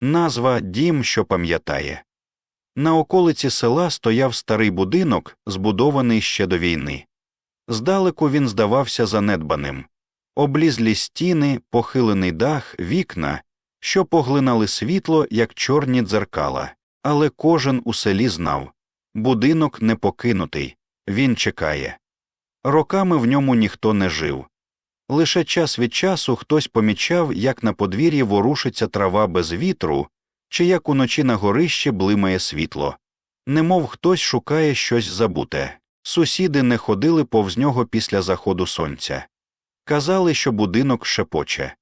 назва дім, що пам'ятає. На околиці села стояв старий будинок, збудований ще до війни. Здалеку він здавався занедбаним облізлі стіни, похилений дах, вікна, що поглинали світло, як чорні дзеркала, але кожен у селі знав будинок не покинутий, він чекає. Роками в ньому ніхто не жив. Лише час від часу хтось помічав, як на подвір'ї ворушиться трава без вітру, чи як уночі на горищі блимає світло, немов хтось шукає щось забуте. Сусіди не ходили повз нього після заходу сонця. Казали, що будинок шепоче,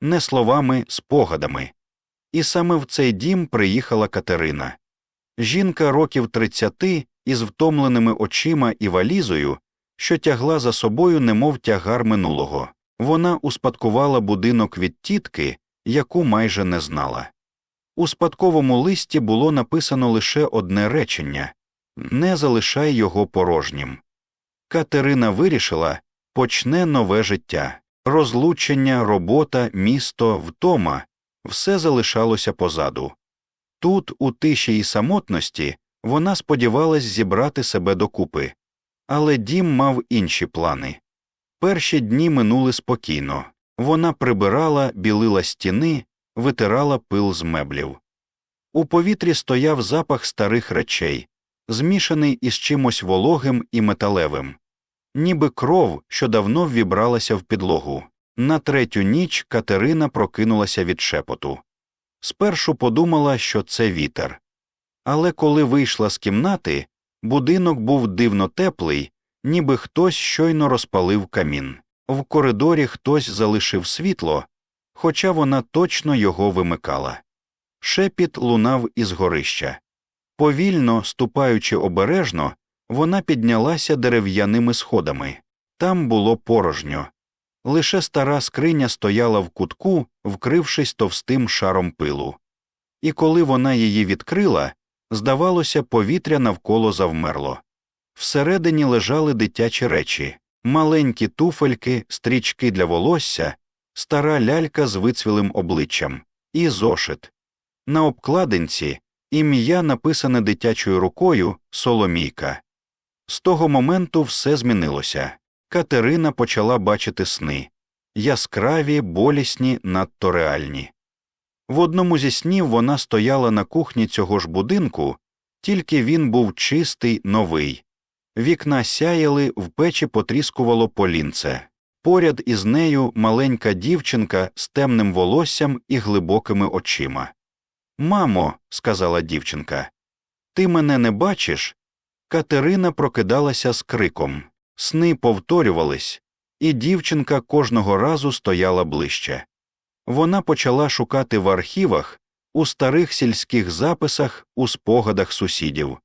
не словами, спогадами. І саме в цей дім приїхала Катерина. Жінка років тридцяти із втомленими очима і валізою, що тягла за собою, немов тягар минулого. Вона успадкувала будинок від тітки, яку майже не знала. У спадковому листі було написано лише одне речення не залишай його порожнім. Катерина вирішила почне нове життя, розлучення, робота, місто, втома все залишалося позаду. Тут, у тиші і самотності, вона сподівалась зібрати себе докупи, але дім мав інші плани. Перші дні минули спокійно вона прибирала, білила стіни, витирала пил з меблів. У повітрі стояв запах старих речей, змішаний із чимось вологим і металевим, ніби кров, що давно ввібралася в підлогу. На третю ніч Катерина прокинулася від шепоту. Спершу подумала, що це вітер. Але коли вийшла з кімнати, будинок був дивно теплий, ніби хтось щойно розпалив камін. В коридорі хтось залишив світло, хоча вона точно його вимикала. Шепіт лунав із горища. Повільно, ступаючи обережно, вона піднялася дерев'яними сходами. Там було порожньо. Лише стара скриня стояла в кутку, вкрившись товстим шаром пилу. І коли вона її відкрила, здавалося, повітря навколо завмерло. Всередині лежали дитячі речі, маленькі туфельки, стрічки для волосся, стара лялька з вицвілим обличчям і зошит. На обкладинці ім'я, написане дитячою рукою Соломійка. З того моменту все змінилося. Катерина почала бачити сни яскраві, болісні, надто реальні. В одному зі снів вона стояла на кухні цього ж будинку, тільки він був чистий, новий. Вікна сяяли, в печі потріскувало полінце. Поряд із нею маленька дівчинка з темним волоссям і глибокими очима. Мамо, сказала дівчинка, ти мене не бачиш? Катерина прокидалася з криком. Сни повторювались, і дівчинка кожного разу стояла ближче. Вона почала шукати в архівах, у старих сільських записах, у спогадах сусідів.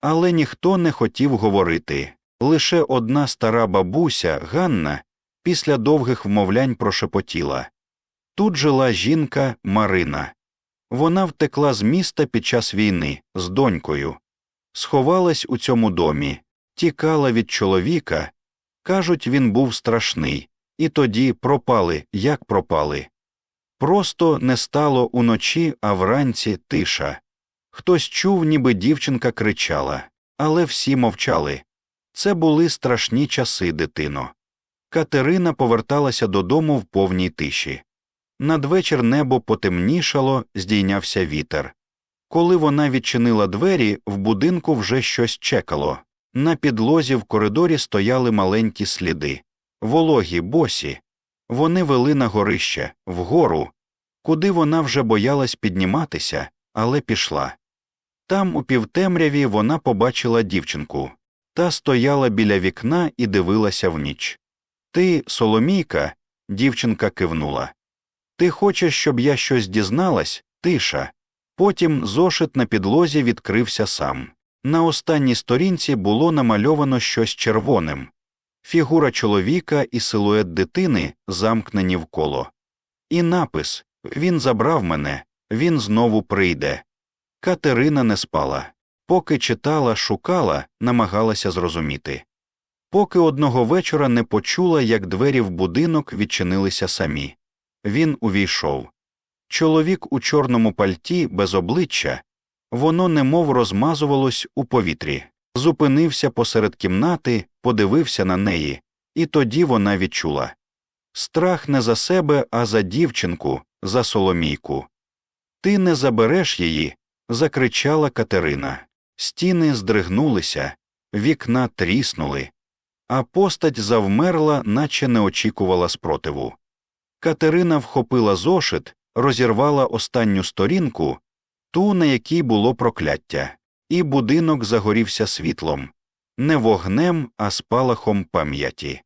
Але ніхто не хотів говорити. Лише одна стара бабуся, Ганна, після довгих вмовлянь прошепотіла тут жила жінка Марина. Вона втекла з міста під час війни з донькою, сховалась у цьому домі, тікала від чоловіка. Кажуть, він був страшний, і тоді пропали, як пропали. Просто не стало уночі, а вранці тиша. Хтось чув, ніби дівчинка кричала, але всі мовчали. Це були страшні часи, дитино. Катерина поверталася додому в повній тиші. Надвечір небо потемнішало, здійнявся вітер. Коли вона відчинила двері, в будинку вже щось чекало. На підлозі в коридорі стояли маленькі сліди, вологі, босі. Вони вели на горище, вгору, куди вона вже боялась підніматися, але пішла. Там, у півтемряві, вона побачила дівчинку та стояла біля вікна і дивилася в ніч. Ти, Соломійка, дівчинка кивнула. Ти хочеш, щоб я щось дізналась? Тиша. Потім зошит на підлозі відкрився сам. На останній сторінці було намальовано щось червоним фігура чоловіка і силует дитини замкнені вколо. І напис Він забрав мене, він знову прийде. Катерина не спала. Поки читала, шукала, намагалася зрозуміти. Поки одного вечора не почула, як двері в будинок відчинилися самі. Він увійшов. Чоловік у чорному пальті без обличчя, воно немов розмазувалось у повітрі, зупинився посеред кімнати, подивився на неї, і тоді вона відчула страх не за себе, а за дівчинку, за Соломійку. Ти не забереш її. закричала Катерина. Стіни здригнулися, вікна тріснули, а постать завмерла, наче не очікувала спротиву. Катерина вхопила зошит, розірвала останню сторінку, ту, на якій було прокляття, і будинок загорівся світлом, не вогнем, а спалахом пам'яті.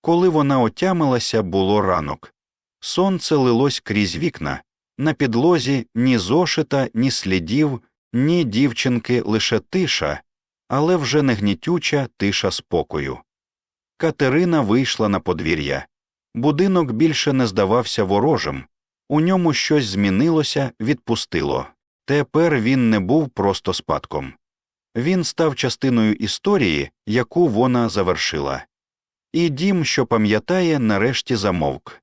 Коли вона отямилася, було ранок. Сонце лилось крізь вікна, на підлозі ні зошита, ні слідів, ні дівчинки, лише тиша, але вже не гнітюча тиша спокою. Катерина вийшла на подвір'я. Будинок більше не здавався ворожим, у ньому щось змінилося, відпустило. Тепер він не був просто спадком. Він став частиною історії, яку вона завершила. І дім, що пам'ятає, нарешті замовк.